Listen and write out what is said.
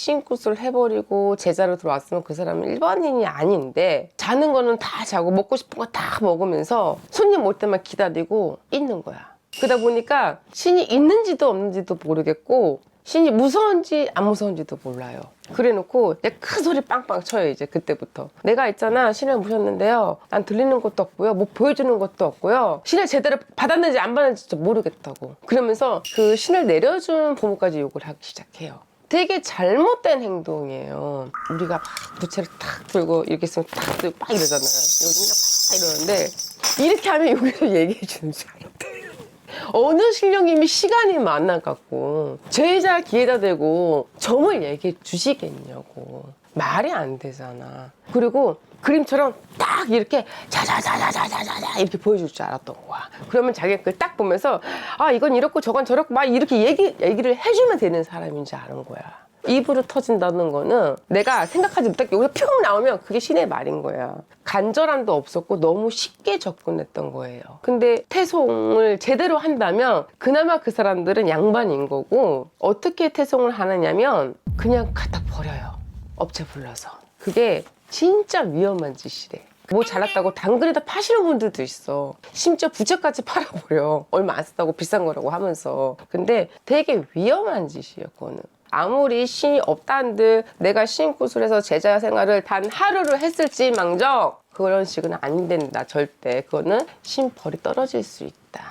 신굿을 해버리고 제자로 들어왔으면 그 사람은 일반인이 아닌데 자는 거는 다 자고 먹고 싶은 거 다 먹으면서 손님 올 때만 기다리고 있는 거야. 그러다 보니까 신이 있는지도 없는지도 모르겠고 신이 무서운지 안 무서운지도 몰라요. 그래 놓고 내가 큰 소리 빵빵 쳐요 이제 그때부터. 내가 있잖아 신을 모셨는데요. 난 들리는 것도 없고요 뭐 보여주는 것도 없고요. 신을 제대로 받았는지 안 받았는지 모르겠다고. 그러면서 그 신을 내려준 부모까지 욕을 하기 시작해요 되게 잘못된 행동이에요. 우리가 막 부채를 탁 들고 이렇게 있으면 탁 들고 막 이러잖아요. 요즘 막 이러는데 이렇게 하면 여기서 얘기해 주는 줄 알았대 어느 신령님이 시간이 많아 갖고 제자 기회다 대고 점을 얘기해 주시겠냐고. 말이 안 되잖아. 그리고 그림처럼 딱 이렇게 자자자자자자자 이렇게 보여줄 줄 알았던 거야. 그러면 자기가 그걸 딱 보면서 아 이건 이렇고 저건 저렇고 막 이렇게 얘기, 얘기를 해주면 되는 사람인지 아는 거야 입으로 터진다는 거는 내가 생각하지 못했게 여기서 뿅 나오면 그게 신의 말인 거야. 간절함도 없었고 너무 쉽게 접근했던 거예요. 근데 태송을 제대로 한다면 그나마 그 사람들은 양반인 거고 어떻게 태송을 하느냐면 그냥 갖다 버려요. 업체 불러서. 그게 진짜 위험한 짓이래. 뭐 잘났다고 당근에다 파시는 분들도 있어. 심지어 부채까지 팔아버려. 얼마 안 썼다고 비싼 거라고 하면서. 근데 되게 위험한 짓이에요, 그거는. 아무리 신이 없다 한들 내가 신구슬에서 제자 생활을 단 하루를 했을지 망정. 그런 식은 안 된다. 절대. 그거는 신 벌이 떨어질 수 있다